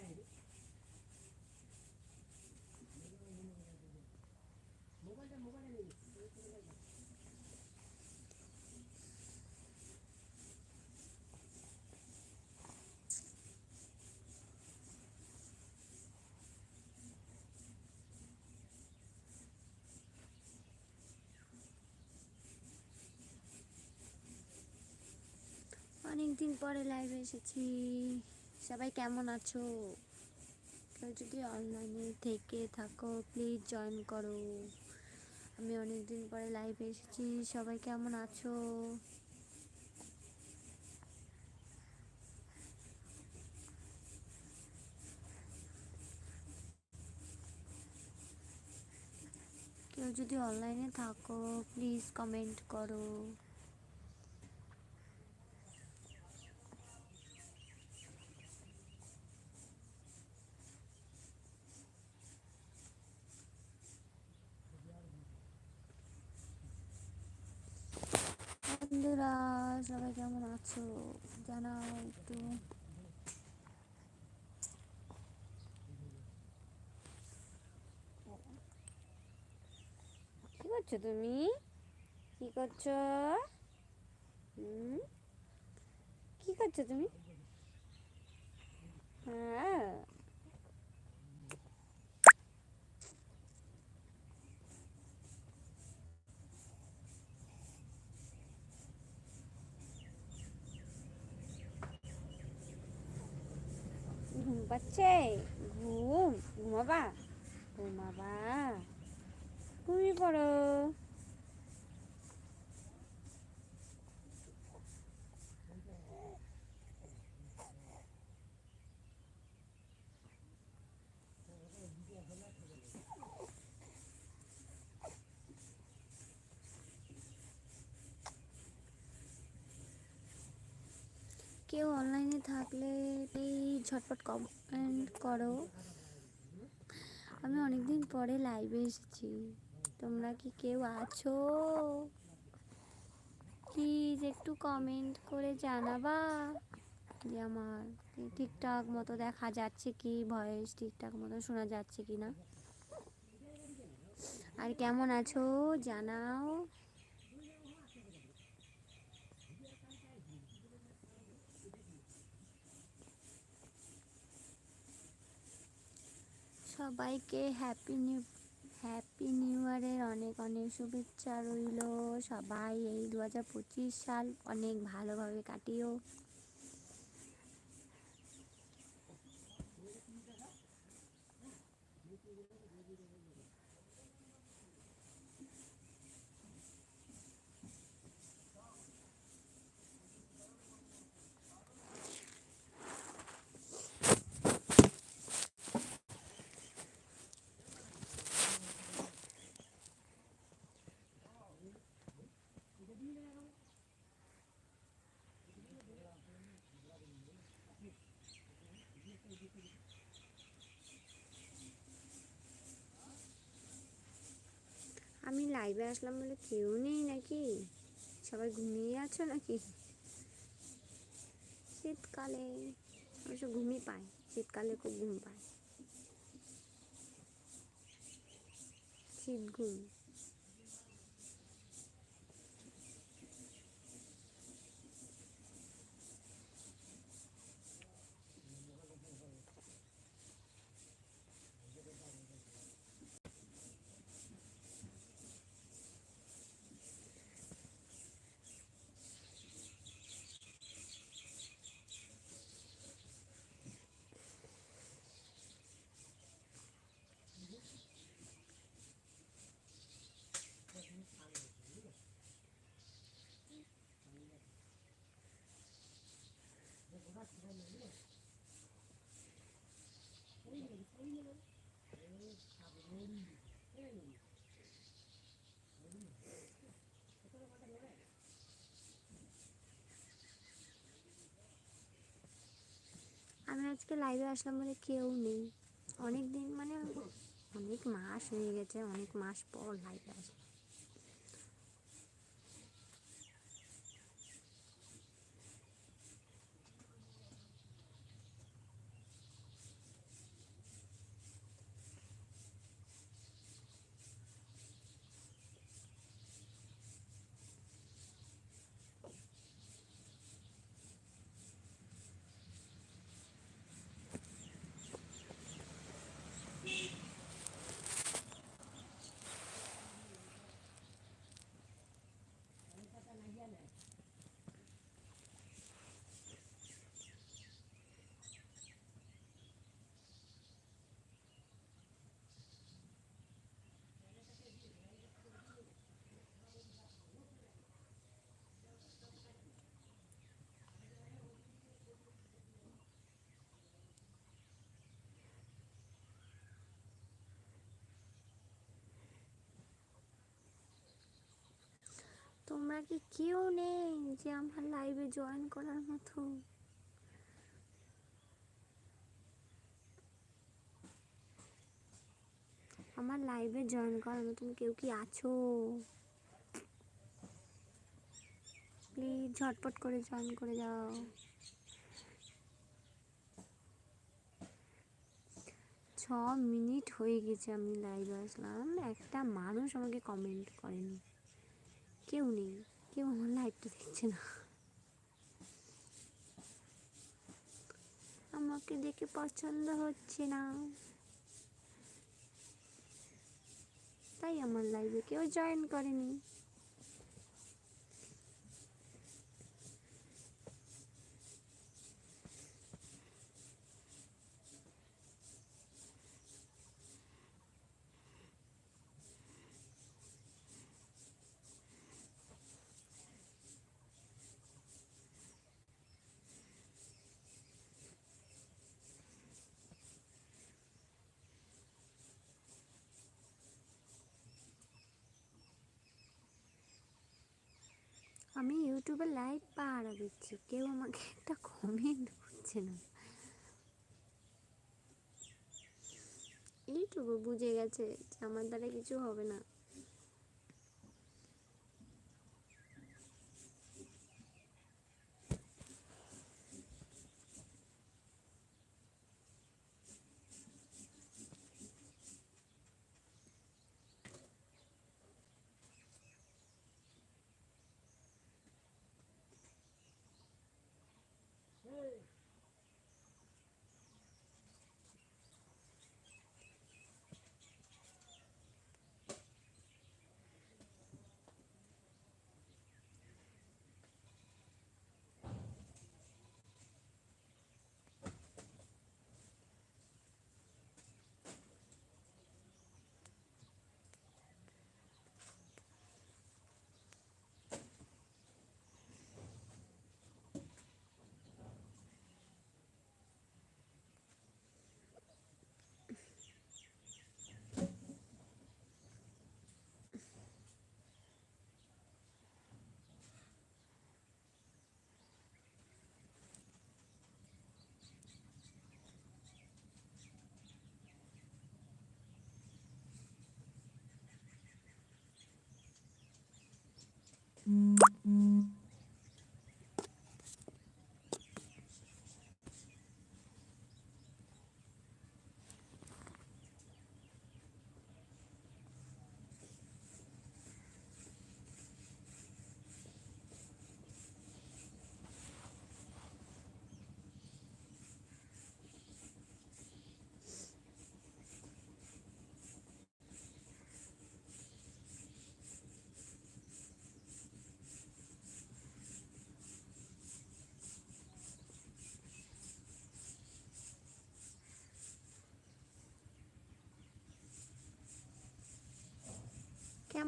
অনেক দিন পরে লাইভে এসেছি। সবাই কেমন আছো? কেউ যদি অনলাইনে থেকে থাকো প্লিজ জয়েন করো। আমি অনেক দিন পরে লাইভে এসেছি। সবাই কেমন আছো? কেউ যদি অনলাইনে থাকো প্লিজ কমেন্ট করো। বন্ধুরা, সবাই কেমন আছো? জানাও একটু। কি করছ তুমি? কি করছ? কি করছ তুমি? হ্যাঁ ঘুম পাচ্ছে ঘুম ঘুমাবা ঘুমাবা। ঘুমিয়ে পড়ো। কেউ অনলাইনে থাকলে এই ঝটপট কমেন্ট করো। আমি অনেকদিন পরে লাইভে এসেছি। তোমরা কি কেউ আছো? প্লিজ একটু কমেন্ট করে জানাবা যে আমার ঠিকঠাক মতো দেখা যাচ্ছে কি ভয়েস ঠিকঠাক মতো শোনা যাচ্ছে কি না আর কেমন আছো জানাও। সবাইকে হ্যাপি নিউ হ্যাপি নিউ ইয়ারের অনেক অনেক শুভেচ্ছা রইল। সবাই এই দু হাজার পঁচিশ সাল অনেক ভালোভাবে কাটিও। আমি লাইভে আসলাম বলে কেউ নেই নাকি? সবাই ঘুমিয়ে আছো নাকি? শীতকালে, অবশ্য ঘুমই পায়, শীতকালে খুব ঘুম পায়। শীত ঘুম। আমি আজকে লাইভে আসলাম বলে কেউ নেই। অনেক দিন মানে অনেক মাস হয়ে গেছে, অনেক মাস পর লাইভে আসলাম। তোমরা কি কেউ নেই যে আমার লাইভে জয়েন করার মতো? আমার লাইভে জয়েন করার মতন কেউ কি আছো? প্লিজ ঝটপট করে জয়েন করে যাও ছ মিনিট হয়ে গেছে আমি লাইভে আসলাম। একটা মানুষ আমাকে কমেন্ট করেনি। কেউ নেই, কেউ আমার লাইভটা দেখছে না। আমাকে দেখে পছন্দ হচ্ছে না। তাই আমার লাইভে কেউ জয়েন করেনি। আমি ইউটিউবে লাইভ পাহারা দিচ্ছি। কেউ আমাকে একটা কমেন্ট করছে না। এইটুকু বুঝে গেছে যে আমার দ্বারা কিছু হবে না। 음.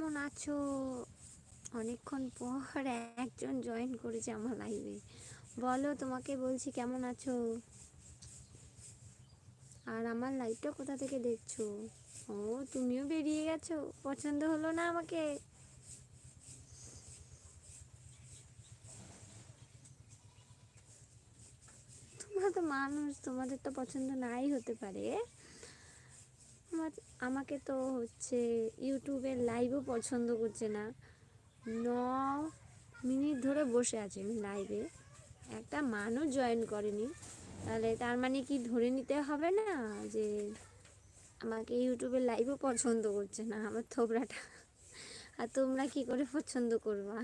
কেমন আছো? অনেকক্ষণ পর একজন জয়েন করেছে আমার লাইভে বলো, তোমাকে বলছি কেমন আছো? আর আমার লাইভটা কোথা থেকে দেখছ? ও, তুমিও বেরিয়ে গেছো? পছন্দ হলো না আমাকে? তোমরা তো মানুষ, তোমাদের তো পছন্দ নাই হতে পারে। আমার, আমাকে তো হচ্ছে ইউটিউবের লাইভও পছন্দ করছে না। ন মিনিট ধরে বসে আছে আমি লাইভে একটা মানুষ জয়েন করেনি। তাহলে তার মানে কি ধরে নিতে হবে না যে আমাকে ইউটিউবের লাইভও পছন্দ করছে না আমার থোবরাটা? আর তোমরা কি করে পছন্দ করবা?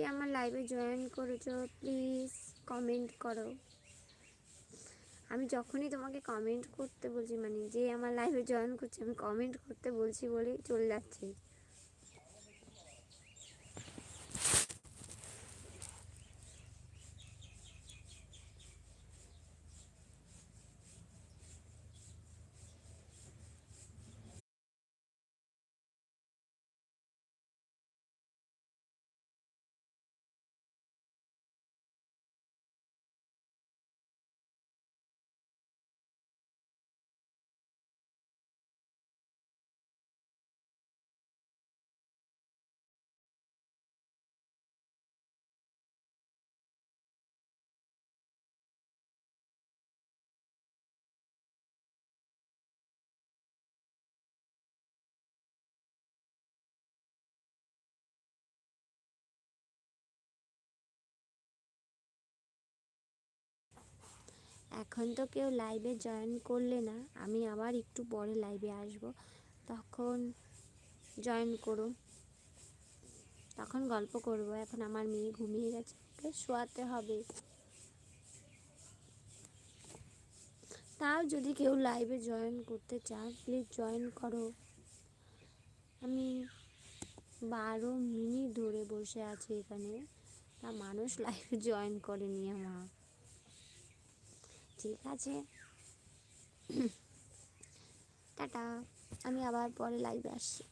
যে আমার লাইভে জয়েন করেছ প্লিজ কমেন্ট করো। আমি যখনই তোমাকে কমেন্ট করতে বলছি মানে যে আমার লাইভে জয়েন করছে, আমি কমেন্ট করতে বলছি বলেই চলে যাচ্ছে। এখন তো কেউ লাইভে জয়েন করলে না, আমি আবার একটু পরে লাইভে আসব। তখন জয়েন করো। তখন গল্প করব। এখন আমার মেয়ে ঘুমিয়ে গেছে। ওকে শোয়াতে হবে। তাও যদি কেউ লাইভে জয়েন করতে চাও প্লিজ জয়েন করো। আমি বারো মিনিট ধরে বসে আছি এখানে। তা মানুষ লাইভে জয়েন করেনি আমার। ঠিক আছে। টাটা আমি আবার পরে লাইভে আসছি।